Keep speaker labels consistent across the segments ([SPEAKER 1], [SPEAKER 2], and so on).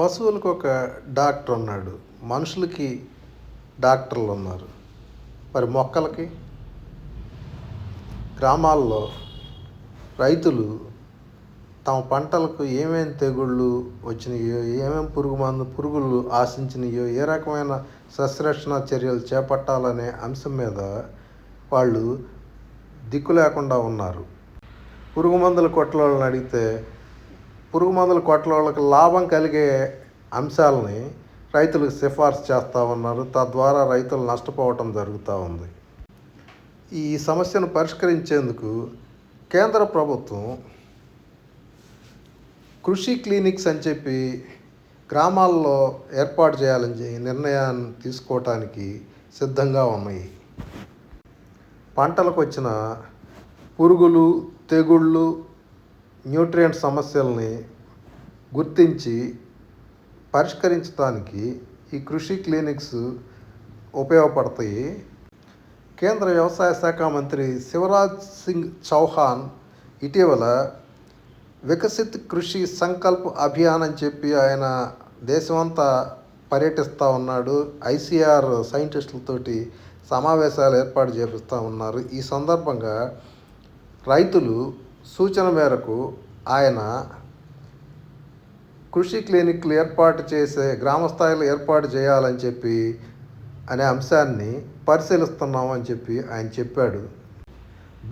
[SPEAKER 1] పశువులకు ఒక డాక్టర్ ఉన్నాడు. మనుషులకి డాక్టర్లు ఉన్నారు. మరి మొక్కలకి? గ్రామాల్లో రైతులు తమ పంటలకు ఏమేమి తెగుళ్ళు వచ్చినాయో ఏమేమి పురుగు మందు పురుగులు ఆశించినాయో ఏ రకమైన సస్యరక్షణ చర్యలు చేపట్టాలనే అంశం మీద వాళ్ళు దిక్కు లేకుండా ఉన్నారు. పురుగు మందుల కొట్ల అడిగితే పురుగు మందుల కొట్ల వాళ్ళకి లాభం కలిగే అంశాలని రైతులకు సిఫార్సు చేస్తూ ఉన్నారు. తద్వారా రైతులు నష్టపోవటం జరుగుతూ ఉంది. ఈ సమస్యను పరిష్కరించేందుకు కేంద్ర ప్రభుత్వం కృషి క్లినిక్స్ అని చెప్పి గ్రామాల్లో ఏర్పాటు చేయాలని నిర్ణయాన్ని తీసుకోవటానికి సిద్ధంగా ఉన్నాయి. పంటలకు వచ్చిన పురుగులు తెగుళ్ళు న్యూట్రియంట్ సమస్యల్ని గుర్తించి పరిష్కరించడానికి ఈ కృషి క్లినిక్స్ ఉపయోగపడతాయి. కేంద్ర వ్యవసాయ శాఖ మంత్రి శివరాజ్ సింగ్ చౌహాన్ ఇటీవల వికసిత్ కృషి సంకల్ప్ అభియాన్ అని చెప్పి ఆయన దేశమంతా పర్యటిస్తూ ఉన్నాడు. ఐసీఆర్ సైంటిస్టులతోటి సమావేశాలు ఏర్పాటు చేపిస్తూ ఉన్నారు. ఈ సందర్భంగా రైతులు సూచన మేరకు ఆయన కృషి క్లినిక్లు ఏర్పాటు చేసే గ్రామ స్థాయిలో ఏర్పాటు చేయాలని చెప్పి అనే అంశాన్ని పరిశీలిస్తున్నాం అని చెప్పి ఆయన చెప్పాడు.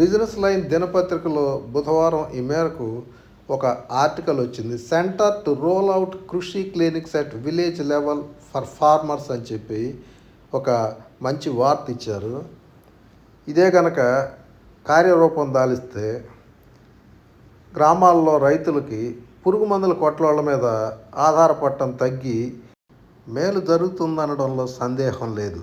[SPEAKER 1] బిజినెస్ లైన్ దినపత్రికలో బుధవారం ఈ మేరకు ఒక ఆర్టికల్ వచ్చింది. Centre to roll out Krishi clinics at village level for farmers అని చెప్పి ఒక మంచి వార్త ఇచ్చారు. ఇదే కనుక కార్యరూపం దాలిస్తే గ్రామాల్లో రైతులకి పురుగు మందుల కొట్లోళ్ళ మీద ఆధారపడటం తగ్గి మేలు జరుగుతుందనడంలో సందేహం లేదు.